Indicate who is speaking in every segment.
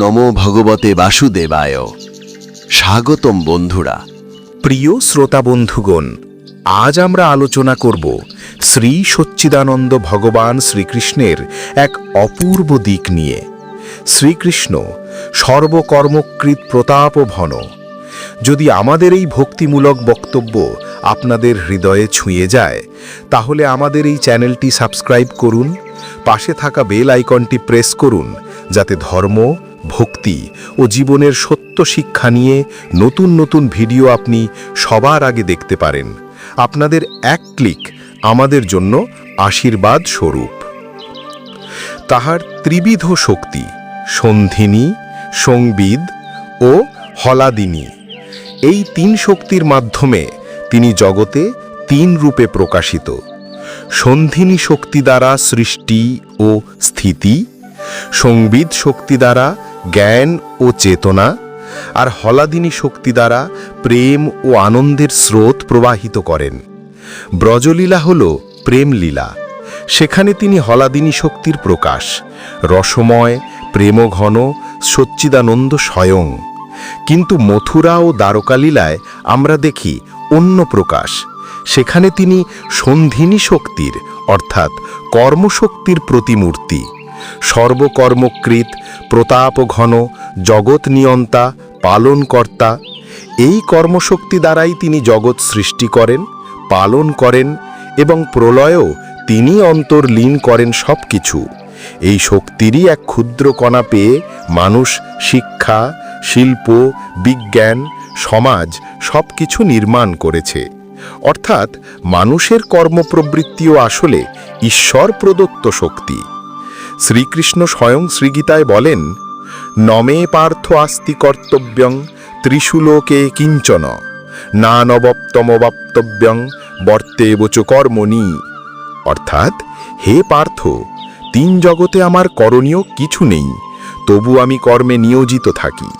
Speaker 1: নমো ভগবতে বাসুদেবায়। স্বাগতম বন্ধুরা।
Speaker 2: প্রিয় শ্রোতা বন্ধুগণ, আজ আমরা আলোচনা করব শ্রী সচ্চিদানন্দ ভগবান শ্রীকৃষ্ণের এক অপূর্ব দিক নিয়ে। শ্রীকৃষ্ণ সর্বকর্মকৃত প্রতাপ ভন। যদি আমাদের এই ভক্তিমূলক বক্তব্য আপনাদের হৃদয়ে ছুঁয়ে যায়, তাহলে আমাদের এই চ্যানেলটি সাবস্ক্রাইব করুন, পাশে থাকা বেল আইকনটি প্রেস করুন, যাতে ধর্ম ভক্তি ও জীবনের সত্য শিক্ষা নিয়ে নতুন নতুন ভিডিও আপনি সবার আগে দেখতে পারেন। আপনাদের এক ক্লিক আমাদের জন্য আশীর্বাদ স্বরূপ। তাহার ত্রিবিধ শক্তি সন্ধিনী, সংবিদ ও হলাদিনী। এই তিন শক্তির মাধ্যমে তিনি জগতে তিন রূপে প্রকাশিত। সন্ধিনী শক্তি দ্বারা সৃষ্টি ও স্থিতি, সংবিদ শক্তি দ্বারা জ্ঞান ও চেতনা আর হলাদিনী শক্তি দ্বারা প্রেম ও আনন্দের স্রোত প্রবাহিত করেন। ব্রজলীলা হল প্রেমলীলা। সেখানে তিনি হলাদিনী শক্তির প্রকাশ, রসময়, প্রেমঘন, সচ্চিদানন্দ স্বয়ং। কিন্তু মথুরা ও দ্বারকালীলায় আমরা দেখি অন্য প্রকাশ। সেখানে তিনি সন্ধিনী শক্তির, অর্থাৎ কর্মশক্তির প্রতিমূর্তি। সর্বকর্মকৃত প্রতাপ ঘন জগৎ নিয়ন্তা, পালনকর্তা। এই কর্মশক্তি দ্বারাই তিনি জগৎ সৃষ্টি করেন, পালন করেন এবং প্রলয়ও তিনি অন্তর্লীন করেন সব কিছু এই শক্তিরই এক ক্ষুদ্র কণা পেয়ে মানুষ শিক্ষা, শিল্প, বিজ্ঞান, সমাজ সব কিছু নির্মাণ করেছে। অর্থাৎ মানুষের কর্মপ্রবৃত্তিও আসলে ঈশ্বর প্রদত্ত শক্তি। শ্রীকৃষ্ণ স্বয়ং শ্রীগীতায় বলেন, নমে পার্থ আস্তি কর্তব্যং ত্রিশুলোকে কিঞ্চন, না নবপ্তম নবপ্তমবাপ্তব্যং বর্তেবচ কর্মণি। অর্থাৎ, হে পার্থ, তিন জগতে আমার করণীয় কিছু নেই, তবু আমি কর্মে নিয়োজিত থাকি।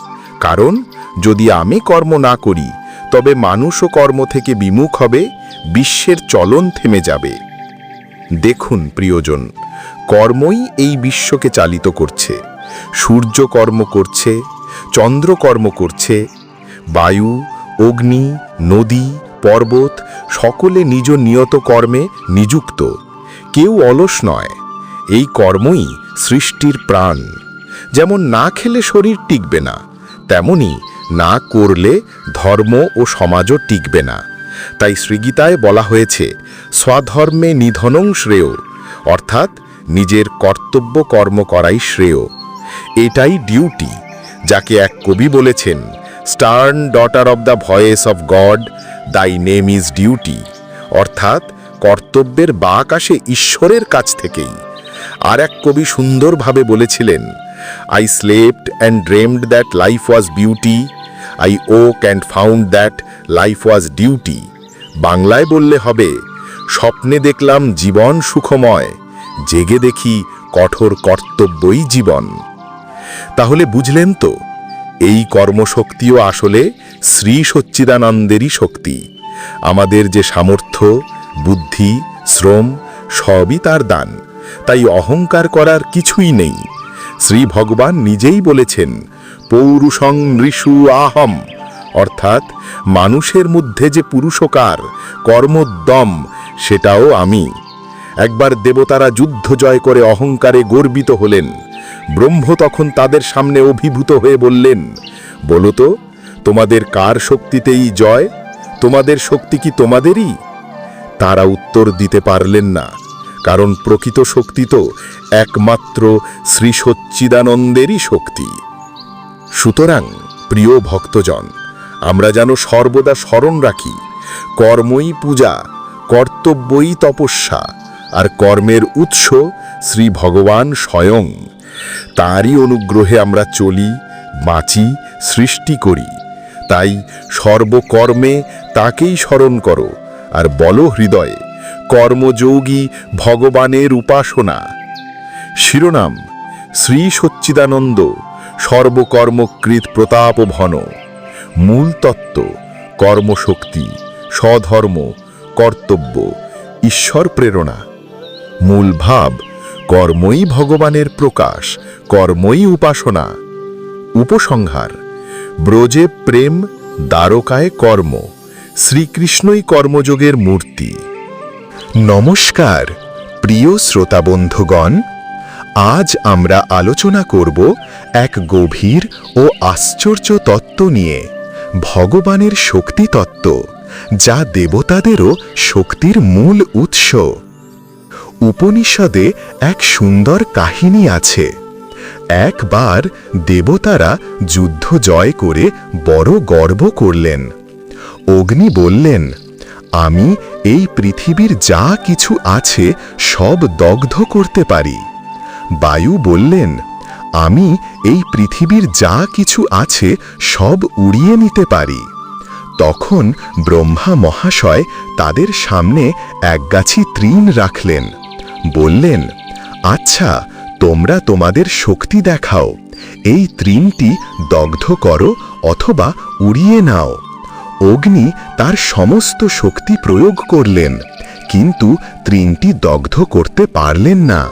Speaker 2: কারণ, যদি আমি কর্ম না করি, তবে মানুষও কর্ম থেকে বিমুখ হবে, বিশ্বের চলন থেমে যাবে। দেখুন প্রিয়জন, কর্মই এই বিশ্বকে চালিত করছে। সূর্য কর্ম করছে, চন্দ্র কর্ম করছে, বায়ু, অগ্নি, নদী, পর্বত সকলে নিজ নিয়ত কর্মে নিযুক্ত। কেউ অলস নয়, এই কর্মই সৃষ্টির প্রাণ। যেমন না খেলে শরীর টিকবে না, তেমনি না করলে ধর্ম ও সমাজও টিকবে না। তাই শ্রীগীতায় বলা হয়েছে স্বধর্মে নিধনং শ্রেয়, অর্থাৎ নিজের কর্তব্য কর্ম করাই শ্রেয়। এটাই ডিউটি, যাকে এক কবি বলেছেন stern daughter of the voice of God thy name is duty অর্থাৎ কর্তব্যের বাক আসে ঈশ্বরের কাছ থেকেই। আর এক কবি সুন্দরভাবে বলেছিলেন I slept and dreamed that life was beauty I woke and found that life was duty বাংলায় বললে হবে স্বপ্নে দেখলাম জীবন সুখময়, জেগে দেখি কঠোর কর্তব্যই জীবন। তাহলে বুঝলেন তো, এই কর্মশক্তিও আসলে শ্রী সচ্চিদানন্দেরই শক্তি। আমাদের যে সামর্থ্য, বুদ্ধি, শ্রম, সবই তার দান। তাই অহংকার করার কিছুই নেই। শ্রী ভগবান নিজেই বলেছেন, পৌরুষং নৃষু আহম। অর্থাৎ মানুষের মধ্যে যে পুরুষকার, কর্মোদ্যম, সেটাও আমি। একবার দেবতারা যুদ্ধ জয় করে অহংকারে গর্বিত হলেন। ব্রহ্ম তখন তাদের সামনে অভিভূত হয়ে বললেন, বলো তো, তোমাদের কার শক্তিতেই জয়? তোমাদের শক্তি কি তোমাদেরই? তারা উত্তর দিতে পারলেন না, কারণ প্রকৃত শক্তি তো একমাত্র শ্রী সচ্চিদানন্দেরই শক্তি। সুতরাং, প্রিয় ভক্তজন আমরা যেন সর্বদা স্মরণ রাখি, কর্মই পূজা, কর্তব্যই তপস্যা, আর কর্মের উৎস শ্রী ভগবান স্বয়ং। তাঁরই অনুগ্রহে আমরা চলি, বাঁচি, সৃষ্টি করি। তাই সর্বকর্মে তাকেই স্মরণ করো, আর বলো হৃদয়ে, কর্মযোগী ভগবানের উপাসনা। শিরোনাম, শ্রী সচ্চিদানন্দ সর্বকর্মকৃত প্রতাপ ভন মূল তত্ত্ব, কর্মশক্তি, স্বধর্ম, কর্তব্য, ঈশ্বর প্রেরণা। মূল ভাব, কর্মই ভগবানের প্রকাশ, কর্মই উপাসনা।
Speaker 3: উপসংহার, ব্রজে প্রেম, দ্বারকায় কর্ম, শ্রীকৃষ্ণই কর্মযোগের মূর্তি। নমস্কার, প্রিয় শ্রোতাবন্ধুগণ আজ আমরা আলোচনা করব এক গভীর ও আশ্চর্য তত্ত্ব নিয়ে। ভগবানের শক্তি তত্ত্ব যা দেবতাদেরও শক্তির মূল উৎস। উপনিষদে এক সুন্দর কাহিনী আছে। একবার দেবতারা যুদ্ধ জয় করে বড় গর্ব করলেন। অগ্নি বললেন, আমি এই পৃথিবীর যা কিছু আছে সব দগ্ধ করতে পারি। বায়ু বললেন আমি এই পৃথিবীর যা কিছু আছে সব উড়িয়ে নিতে পারি। তখন ব্রহ্মা মহাশয় তাদের সামনে একগাছি তৃণ রাখলেন। বললেন আচ্ছা তোমরা তোমাদের শক্তি দেখাও। এই তৃণটি দগ্ধ করো অথবা উড়িয়ে নাও। অগ্নি তার সমস্ত শক্তি প্রয়োগ করলেন, কিন্তু তৃণটি দগ্ধ করতে পারলেন না।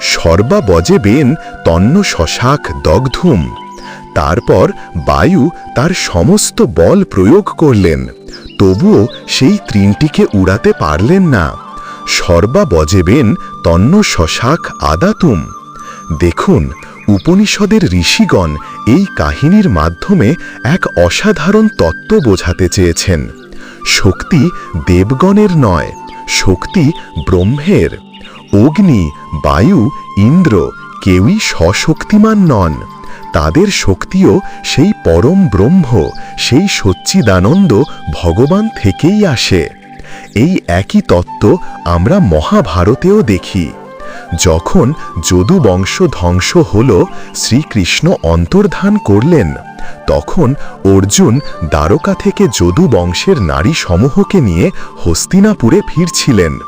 Speaker 3: সর্বা বজে বেন তন্ন শশাক দগ্ধুম। তারপর বায়ু তার সমস্ত বল প্রয়োগ করলেন, তবুও সেই তৃণটিকে উড়াতে পারলেন না। সর্বা বজেবেন তন্ন শশাক আদাতুম। দেখুন, উপনিষদের ঋষিগণ এই কাহিনীর মাধ্যমে এক অসাধারণ তত্ত্ব বোঝাতে চেয়েছেন। শক্তি দেবগণের নয়, শক্তি ব্রহ্মের। অগ্নি, বায়ু, ইন্দ্র কেউই সশক্তিমান নন। তাদের শক্তিও সেই পরম ব্রহ্ম, সেই সচ্চিদানন্দ ভগবান থেকেই আসে। এই একই তত্ত্ব আমরা মহাভারতেও দেখি। যখন যদু বংশ ধ্বংস হল, শ্রীকৃষ্ণ অন্তর্ধান করলেন, তখন অর্জুন দ্বারকা থেকে যদু বংশের নারী সমূহকে নিয়ে হস্তিনাপুরে ফিরছিলেন।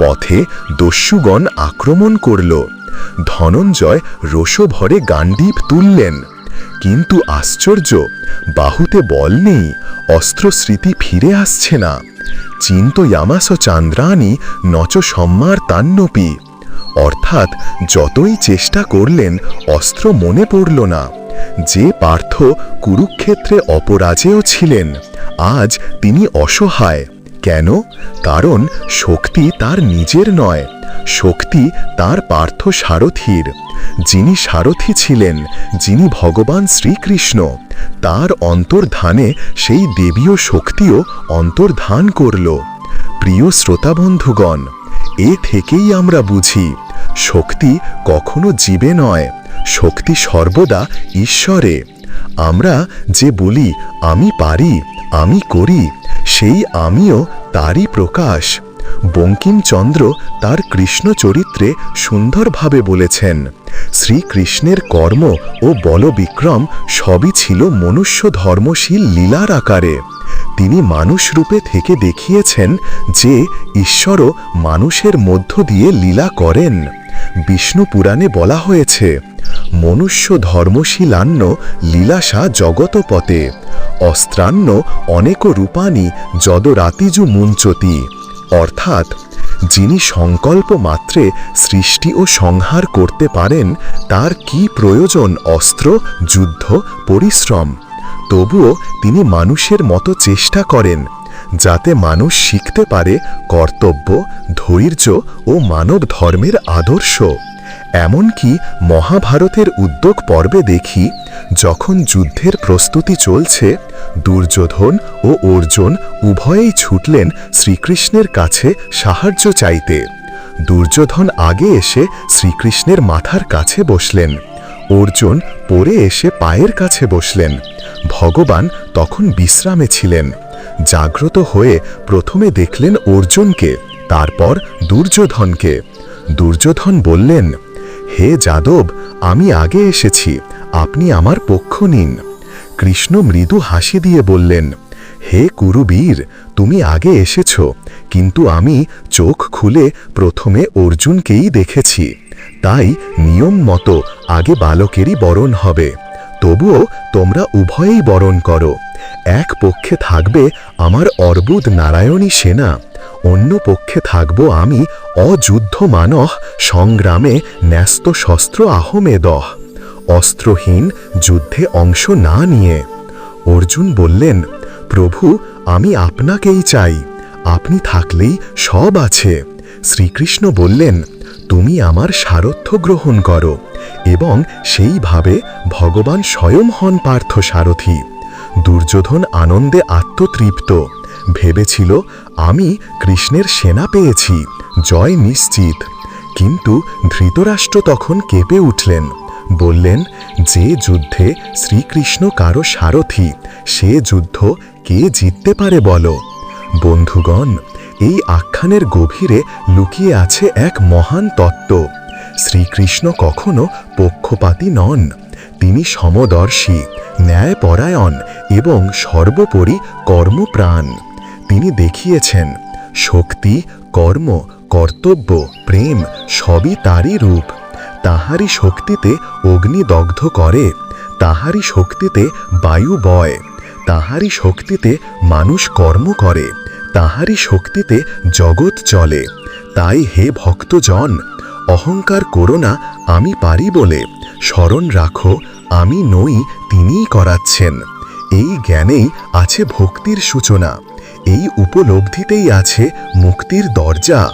Speaker 3: পথে দস্যুগণ আক্রমণ করল। ধনঞ্জয় রোষভরে গান্ডীব তুললেন। কিন্তু আশ্চর্য, বাহুতে বল নেই, অস্ত্রস্মৃতি ফিরে আসছে না। চিন্তয়ামাস চান্দ্রাণী নচ সম্মার তান্নপি অর্থাৎ যতই চেষ্টা করলেন, অস্ত্র মনে পড়ল না। যে পার্থ কুরুক্ষেত্রে অপরাজেয় ছিলেন, আজ তিনি অসহায়। কেন? কারণ শক্তি তার নিজের নয়, শক্তি তার পার্থ সারথীর। যিনি সারথী ছিলেন, যিনি ভগবান শ্রীকৃষ্ণ, তার অন্তর্ধানে সেই দেবীয় শক্তিও অন্তর্ধান করল। প্রিয় শ্রোতাবন্ধুগণ, এ থেকেই আমরা বুঝি, শক্তি কখনো জীবে নয়, শক্তি সর্বদা ঈশ্বরে। আমরা যে বলি, আমি পারি, আমি করি, সেই আমিও তারই প্রকাশ। বঙ্কিমচন্দ্র তার কৃষ্ণ চরিত্রে সুন্দরভাবে বলেছেন, শ্রীকৃষ্ণের কর্ম ও বলবিক্রম সবই ছিল মনুষ্য ধর্মশীল লীলার আকারে। তিনি মানুষ রূপে থেকে দেখিয়েছেন যে ঈশ্বরও মানুষের মধ্য দিয়ে লীলা করেন। বিষ্ণু পুরাণে বলা হয়েছে, মনুষ্য ধর্মশীলান্ন লীলাসা জগতপতে, অস্ত্রান্ন অনেক রূপানি যদরাতিজু মুঞ্চতি। অর্থাৎ, যিনি সংকল্প মাত্রে সৃষ্টি ও সংহার করতে পারেন, তার কি প্রয়োজন অস্ত্র, যুদ্ধ, পরিশ্রম? তবুও তিনি মানুষের মতো চেষ্টা করেন যাতে মানুষ শিখতে পারে কর্তব্য, ধৈর্য ও মানব ধর্মের আদর্শ। এমনকি মহাভারতের উদ্যোগ পর্বে দেখি, যখন যুদ্ধের প্রস্তুতি চলছে, দুর্যোধন ও অর্জুন উভয়েই ছুটলেন শ্রীকৃষ্ণের কাছে সাহায্য চাইতে। দুর্যোধন আগে এসে শ্রীকৃষ্ণের মাথার কাছে বসলেন। অর্জুন পরে এসে পায়ের কাছে বসলেন। ভগবান তখন বিশ্রামে ছিলেন। জাগ্রত হয়ে প্রথমে দেখলেন অর্জুনকে, তারপর দুর্যোধনকে। দুর্যোধন বললেন, হে যাদব, আমি আগে এসেছি, আপনি আমার পক্ষ নিন। কৃষ্ণ মৃদু হাসি দিয়ে বললেন, হে কুরুবীর, তুমি আগে এসেছ, কিন্তু আমি চোখ খুলে প্রথমে অর্জুনকেই দেখেছি। তাই নিয়ম মতো আগে বালকেরই বরণ হবে, তবুও তোমরা উভয়েই বরণ করো। এক পক্ষে থাকবে আমার অর্বুদ নারায়ণী সেনা, অন্য পক্ষে থাকব আমি অযুদ্ধ মানহ সংগ্রামে ন্যস্ত শস্ত্র আহমেদহ। অস্ত্রহীন যুদ্ধে অংশ না নিয়ে। অর্জুন বললেন, প্রভু, আমি আপনাকেই চাই। আপনি থাকলেই সব আছে। শ্রীকৃষ্ণ বললেন, তুমি আমার সারথ্য গ্রহণ করো এবং সেইভাবে ভগবান স্বয়ং হন পার্থ সারথী দুর্যোধন আনন্দে আত্মতৃপ্ত। ভেবেছিল, আমি কৃষ্ণের সেনা পেয়েছি, জয় নিশ্চিত। কিন্তু ধৃতরাষ্ট্র তখন কেঁপে উঠলেন। বললেন, যে যুদ্ধে শ্রীকৃষ্ণ কারও সারথি, সে যুদ্ধ কে জিততে পারে বলো? বন্ধুগণ, এই আখ্যানের গভীরে লুকিয়ে আছে এক মহান তত্ত্ব। শ্রীকৃষ্ণ কখনো পক্ষপাতী নন। তিনি সমদর্শী, ন্যায়পরায়ণ এবং সর্বোপরি কর্মপ্রাণ। তিনি দেখিয়েছেন, শক্তি, কর্ম, কর্তব্য, প্রেম সবই তারই রূপ। তাহারই শক্তিতে অগ্নি দগ্ধ করে, তাহারই শক্তিতে বায়ু বয়, তাহারই শক্তিতে মানুষ কর্ম করে, তাহারই শক্তিতে জগৎ চলে। তাই হে ভক্তজন, অহংকার করো আমি পারি বলে, স্মরণ রাখো আমি নই, তিনিই করাচ্ছেন। এই জ্ঞানেই আছে ভক্তির সূচনা। এই উপলব্ধিতেই আছে মুক্তির দরজা।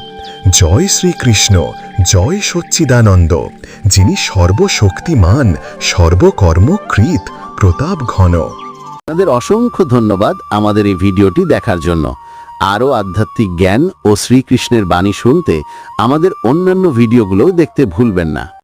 Speaker 3: জয় শ্রীকৃষ্ণ, জয় সচ্চিদানন্দ, যিনি সর্বশক্তিমান, সর্বকর্মকৃত প্রতাপ ঘন
Speaker 4: আপনাদের অসংখ্য ধন্যবাদ আমাদের এই ভিডিওটি দেখার জন্য। আরও আধ্যাত্মিক জ্ঞান ও শ্রীকৃষ্ণের বাণী শুনতে আমাদের অন্যান্য ভিডিওগুলোও দেখতে ভুলবেন না।